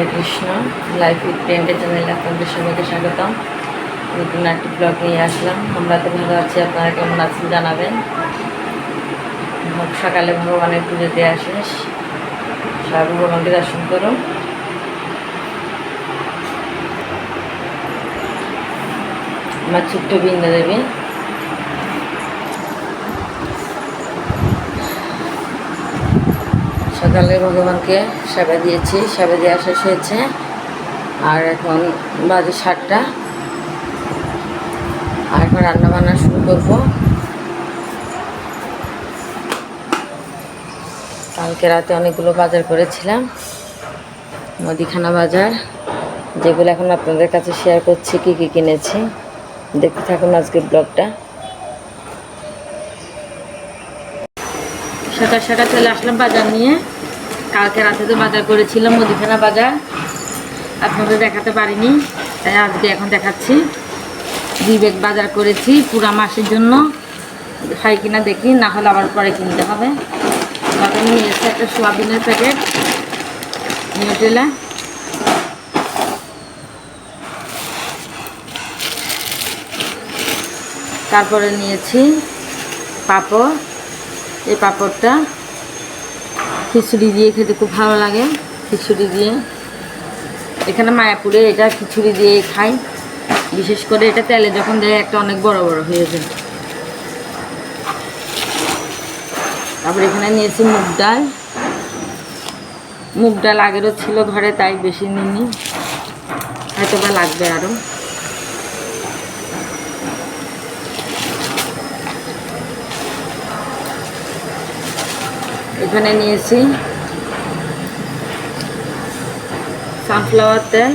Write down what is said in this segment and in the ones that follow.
Hare Krishna life with Priyanka চ্যানেলে আপনাদের সবাইকে স্বাগতম। নতুন একটি ব্লগ নিয়ে আসলাম। আমরা তো ভালো আছি, আপনারা কেমন আছেন জানাবেন। সকালে ভগবানের পুজো শেষ। সবাই ভগবানকে দর্শন করুন। আমার ছোট্ট বৃন্দা দেবী সকালে ভগবানকে সেবা দিয়েছি। সেবা দেওয়া শেষ হয়েছে। আর এখন বাজে সাতটা। আর এখন রান্না বান্না শুরু করব। কালকে রাতে অনেকগুলো বাজার করেছিলাম। মুদিখানা বাজার, যেগুলো এখন আপনাদের কাছে শেয়ার করছি, কী কী কিনেছি। দেখতে থাকুন আজকের ব্লগটা সকাল সকাল চলে আসলাম বাজার নিয়ে। কালকে রাতে তো বাজার করেছিলাম, মুদিখানা বাজার। আপনাদের দেখাতে পারিনি, তাই আজকে এখন দেখাচ্ছি। দুই ব্যাগ বাজার করেছি পুরা মাসের জন্য। খাই কিনা দেখি, না হলে আবার পরে কিনতে হবে। তারপরে নিয়ে একটা সোয়াবিনের প্যাকেট নিউটেলা তারপরে নিয়েছি পাঁপড়। এই পাঁপড়টা। খিচুড়ি দিয়ে খেতে খুব ভালো লাগে, খিচুড়ি দিয়ে। এখানে মায়াপুরে এটা খিচুড়ি দিয়ে খাই। বিশেষ করে এটা তেলে যখন দেয় একটা অনেক বড় বড় হয়ে যায়। তারপর এখানে নিয়েছি মুগ ডাল। মুগ ডাল আগেরও ছিল ঘরে, তাই বেশি নিইনি। হয়তো বা লাগবে আরও। এখানে নিয়েছি সানফ্লাওয়ার তেল।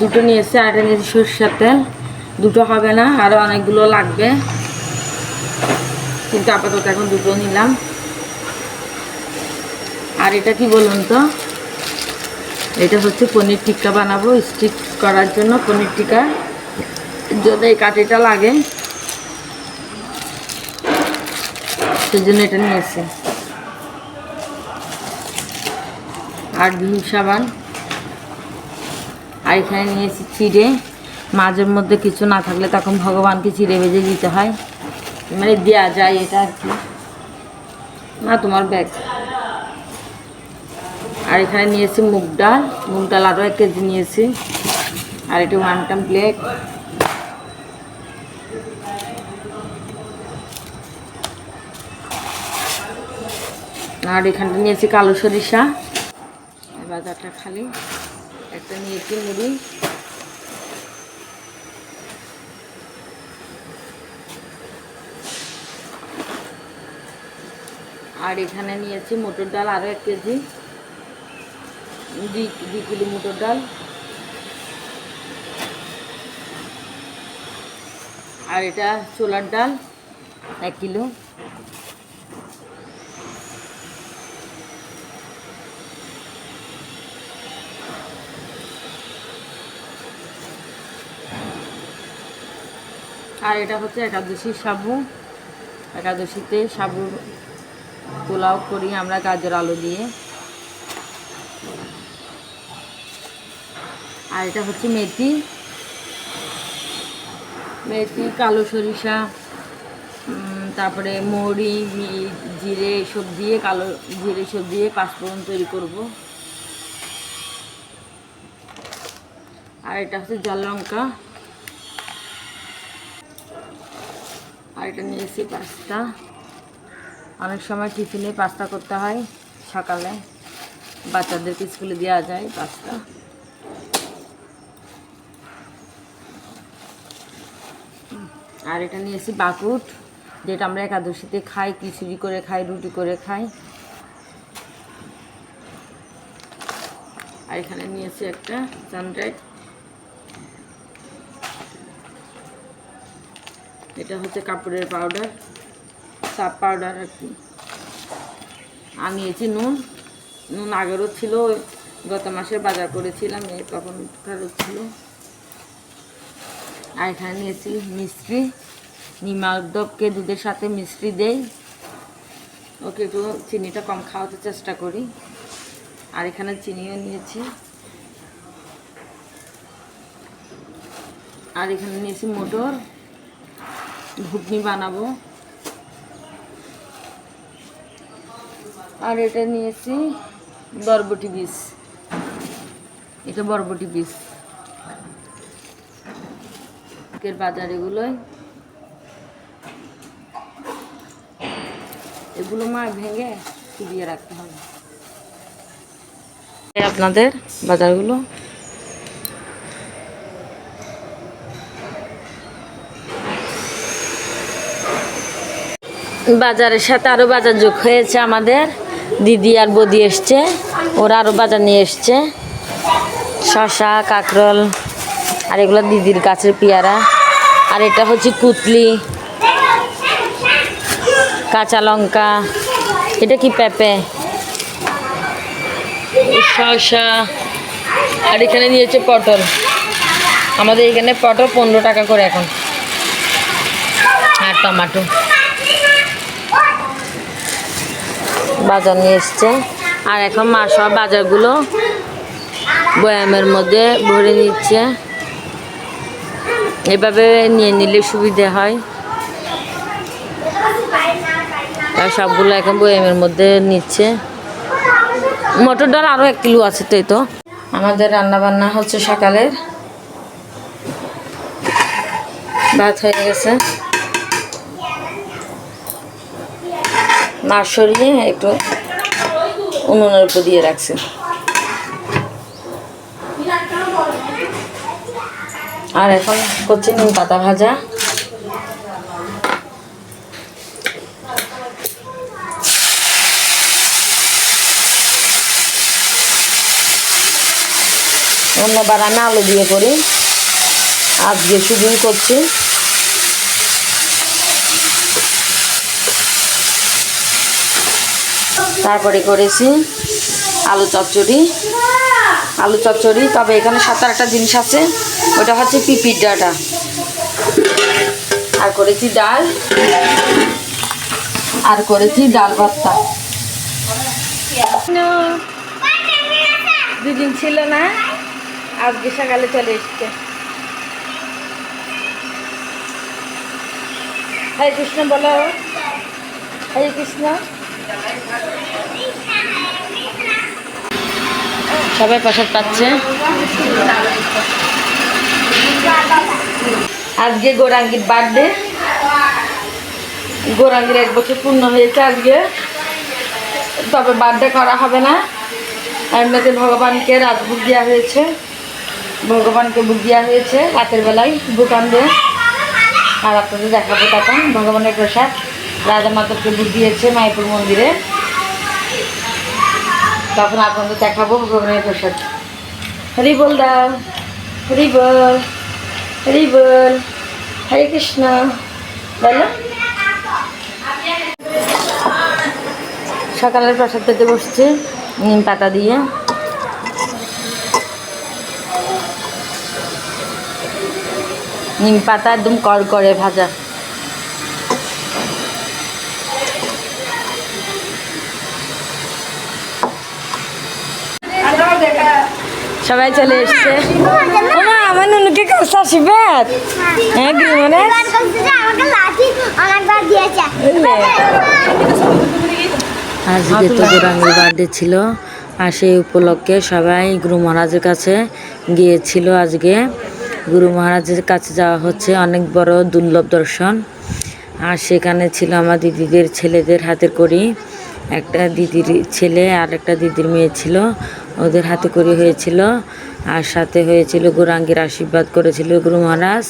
দুটো নিয়েছি, আর নিয়েছি সরষের তেল। দুটো হবে না আরও অনেকগুলো লাগবে। কিন্তু আপাতত এখন দুটো নিলাম। আর এটা কি বলুন তো? এটা হচ্ছে পনির টিক্কা বানাবো, স্টিক করার জন্য পনির টিক্কা। জন্য এই কাঠিটা লাগে সেই জন্য এটা নিয়েছি আর ভিম সাবান। আর এখানে নিয়েছি চিড়ে। মাঝের মধ্যে কিছু না থাকলে তখন ভগবানকে চিড়ে ভেজে দিতে হয়। মানে দেওয়া যায় এটা আর কি। না, তোমার ব্যাগ। আর এখানে নিয়েছি মুগ ডাল। মুগ ডাল আরও এক কেজি নিয়েছি আর একটু ওয়ান টাম প্লেট আর এখানটা নিয়েছি কালো সরিষা। বাজারটা খালি। একটা নিয়েছি মুড়ি। আর এখানে নিয়েছি মটর ডাল আরও এক কেজি। দুই কিলো মটর ডাল। আর এটা ছোলার ডাল, এক কিলো। আর এটা হচ্ছে একাদশীর সাবু। একাদশীতে সাবুর পোলাও করি আমরা গাজর আলু দিয়ে। আর এটা হচ্ছে মেথি। মেথি, কালো সরিষা তারপরে মৌরি জিরে এসব দিয়ে, কালো জিরে এসব দিয়ে পাঁচফোড়ন তৈরি করব। আর এটা হচ্ছে জল লঙ্কা। এটা নিয়েছি পাস্তা। অনেক সময় টিফিনে পাস্তা করতে হয়, সকালে। বাচ্চাদেরকে স্কুলে দেওয়া যায় পাস্তা। আর এটা নিয়েছি বাকুট, যেটা আমরা একাদশীতে খাই, খিচুড়ি করে খাই, রুটি করে খাই। আর এখানে নিয়েছি একটা সানরাইড এটা হচ্ছে কাপড়ের পাউডার সাপ পাউডার আর কি। আর নিয়েছি নুন। নুন আগেরও ছিল, গত মাসে বাজার করেছিলাম, এই তখন ফেরত ছিল। আর এখানে নিয়েছি মিষ্টি নিমাদবকে দুধের সাথে মিষ্টি দেই। ওকে একটু চিনিটা কম খাওয়াতে চেষ্টা করি। আর এখানে চিনিও নিয়েছি। আর এখানে নিয়েছি মোটর। ঘুগনি বানাবো। আর এটা নিয়েছি বরবটি বীজ এটা বরবটি বীজ আজকের বাজার এগুলোই। এগুলো মা ভেঙে চুবিয়ে রাখতে হবে। আপনাদের বাজারগুলো। বাজারের সাথে আরও বাজার যোগ হয়েছে আমাদের। দিদি আর বদি এসছে, ওরা আরও বাজার নিয়ে এসছে। শশা, কাঁকরোল, আর এগুলো দিদির গাছের পেয়ারা। আর এটা হচ্ছে কুতলি কাঁচা লঙ্কা। এটা কি পেঁপে? শসা আর এখানে নিয়েছে পটল। আমাদের এখানে পটল পনেরো টাকা করে এখন। আর টমাটো। বাজার নিয়ে এসছে। আর এখন মা সব বাজারগুলো বয়ামের মধ্যে ভরে নিচ্ছে। এভাবে নিয়ে নিলে সুবিধে হয়। আর সবগুলো এখন বয়ামের মধ্যে নিচ্ছে। মটর ডাল আরও এক কিলো আছে তো তো। আমাদের রান্না বান্না হচ্ছে সকালের। ভাত হয়ে গেছে। মাছ সরিয়ে একটু উনুনের উপর দিয়ে রাখছি। আর এখন করছি নিম পাতা ভাজা। অন্যবার আমি আলু দিয়ে করি। আজকে শুধু করছি। তারপরে করেছি আলু চচ্চড়ি। আলু চচ্চড়ি, তবে এখানে সাত আটটা জিনিস আছে। ওটা হচ্ছে পিপির ডাটা। আর করেছি ডাল। আর করেছি ডাল ভর্তা। দুদিন ছিল না, আজকে সকালে চলে এসছে। হরে কৃষ্ণ বলো। হরে কৃষ্ণ। সবাই প্রসাদ পাচ্ছে। আজকে গোরাঙ্গির বার্থডে গোরাঙ্গির এক বছর পূর্ণ হয়েছে আজকে। তবে বার্থডে করা হবে না। এমনিতে ভগবানকে রাজভোগ দেওয়া হয়েছে। ভগবানকে বুক দেওয়া হয়েছে রাতের বেলায় বুকান দিয়ে। আর আপনাদের দেখাবো তখন ভগবানের প্রসাদ। রাজা মাধবকে বুক দিয়েছে মায়াপুর মন্দিরে। তখন আপনাদের দেখাবো, ভগবানের প্রসাদ। হরি বল দাও, হরি বল হরি বল, হরে কৃষ্ণ, বলো। সকালের প্রসাদ পেতে বসছে, নিম পাতা দিয়ে। নিম পাতা একদম কর করে ভাজা। সবাই চলে এসছে। ওমা আমার নুনুকে কাছে আসিবে? হ্যাঁ গ্রিমনে দিয়েছে। আজকে তো গোরাঙ্গের বার্থডে ছিল আর সেই উপলক্ষে সবাই গুরু মহারাজের কাছে গিয়েছিল আজকে। গুরু মহারাজের কাছে যাওয়া হচ্ছে অনেক বড় দুর্লভ দর্শন। আর সেখানে ছিল আমার দিদিদের ছেলেদের হাতের করি একটা দিদির ছেলে আর একটা দিদির মেয়ে ছিল। ওদের হাতে করি হয়েছিল। আর সাথে হয়েছিল গুরাঙ্গের আশীর্বাদ করেছিল গুরু মহারাজ।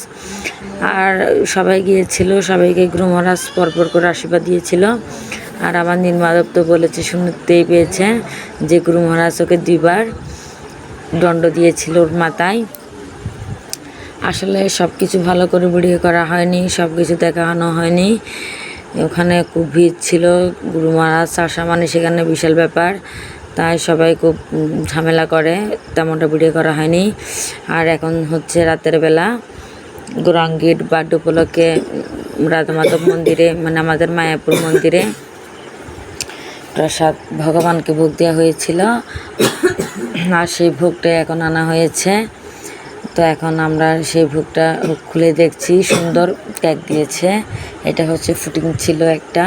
আর সবাই গিয়েছিল, সবাইকে গুরু মহারাজ পরপর করে আশীর্বাদ দিয়েছিল। আর আমার নির্মাদব তো বলেছে, শুনতেই পেয়েছে যে গুরু মহারাজ ওকে দুইবার দণ্ড দিয়েছিল ওর মাথায়। আসলে সব কিছু ভালো করে ভিডিও করা হয়নি সব কিছু দেখানো হয়নি। ওখানে খুব ভিড় ছিল, গুরু মহারাজ আসা মানে সেখানে বিশাল ব্যাপার। তাই সবাই খুব ঝামেলা করে। তেমনটা ভিডিও করা হয়নি। আর এখন হচ্ছে রাতের বেলা গৌরাঙ্গীর বার্থডে উপলক্ষে উম, রাধা মাধব মন্দিরে মানে আমাদের মায়াপুর মন্দিরে প্রসাদ ভগবানকে ভোগ দেওয়া হয়েছিল। আর সেই ভোগটা এখন আনা হয়েছে। তো এখন আমরা সেই ভোগটা খুলে দেখছি। সুন্দর কেক দিয়েছে। এটা হচ্ছে ফুটিং ছিল একটা।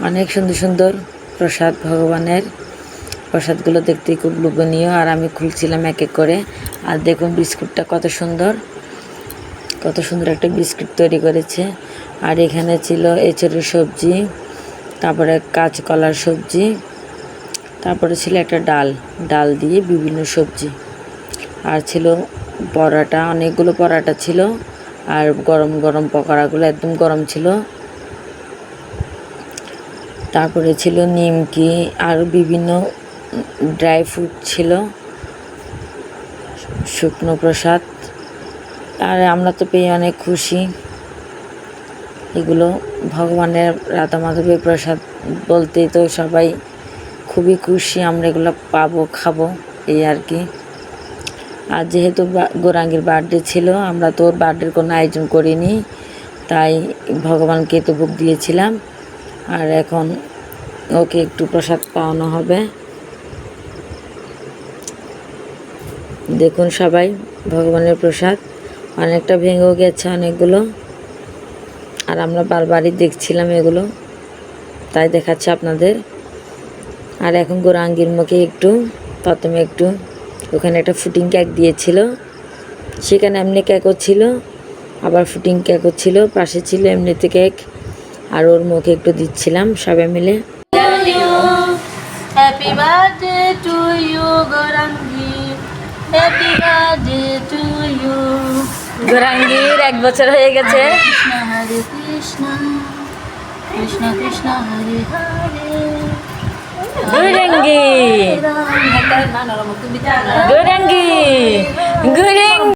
অনেক সুন্দর সুন্দর প্রসাদ ভগবানের। প্রসাদগুলো দেখতে খুব লোভনীয়, আর আমি খুলছিলাম এক এক করে। আর দেখুন বিস্কুটটা কত সুন্দর কত সুন্দর একটা বিস্কুট তৈরি করেছে। আর এখানে ছিল এঁচড়ের সবজি, তারপরে কাঁচকলার সবজি, তারপরে ছিল একটা ডাল ডাল দিয়ে বিভিন্ন সবজি। আর ছিল পরোটা, অনেকগুলো পরোটা ছিল, আর গরম গরম পকোড়াগুলো একদম গরম ছিল। তারপরে ছিল নিমকি আর বিভিন্ন ড্রাই ফ্রুট ছিল, শুকনো প্রসাদ। আর আমরা তো পেয়ে অনেক খুশি। এগুলো ভগবানের রাধা মাধবের প্রসাদ বলতে তো সবাই খুবই খুশি, আমরা এগুলো পাবো, খাব, এই আর কি। আর যেহেতু গৌরাঙ্গীর বার্থডে ছিল, আমরা তো ওর বার্থডের কোনো আয়োজন করিনি, তাই ভগবানকে তো ভোগ দিয়েছিলাম। আর এখন ওকে একটু প্রসাদ পাওয়ানো হবে। দেখুন সবাই, ভগবানের প্রসাদ। অনেকটা ভেঙেও গেছে অনেকগুলো। আর আমরা বারবারই দেখছিলাম এগুলো। তাই দেখাচ্ছে আপনাদের। আর এখন গোরাঙ্গির মুখে একটু, প্রথমে একটু। ওখানে একটা ফুটিং কেক দিয়েছিল। সেখানে এমনি কেকও ছিল, আবার ফুটিং কেকও ছিল, পাশে ছিল এমনিতে কেক। আর ওর মুখে একটু দিচ্ছিলাম, সবাই মিলে। Happy birthday to you Gaurangi. Happy birthday to you গোরাঙ্গির এক বছর হয়ে গেছে। কৃষ্ণ হরে কৃষ্ণ কৃষ্ণ কৃষ্ণ হরে হরে গোরাঙ্গি গোরাঙ্গি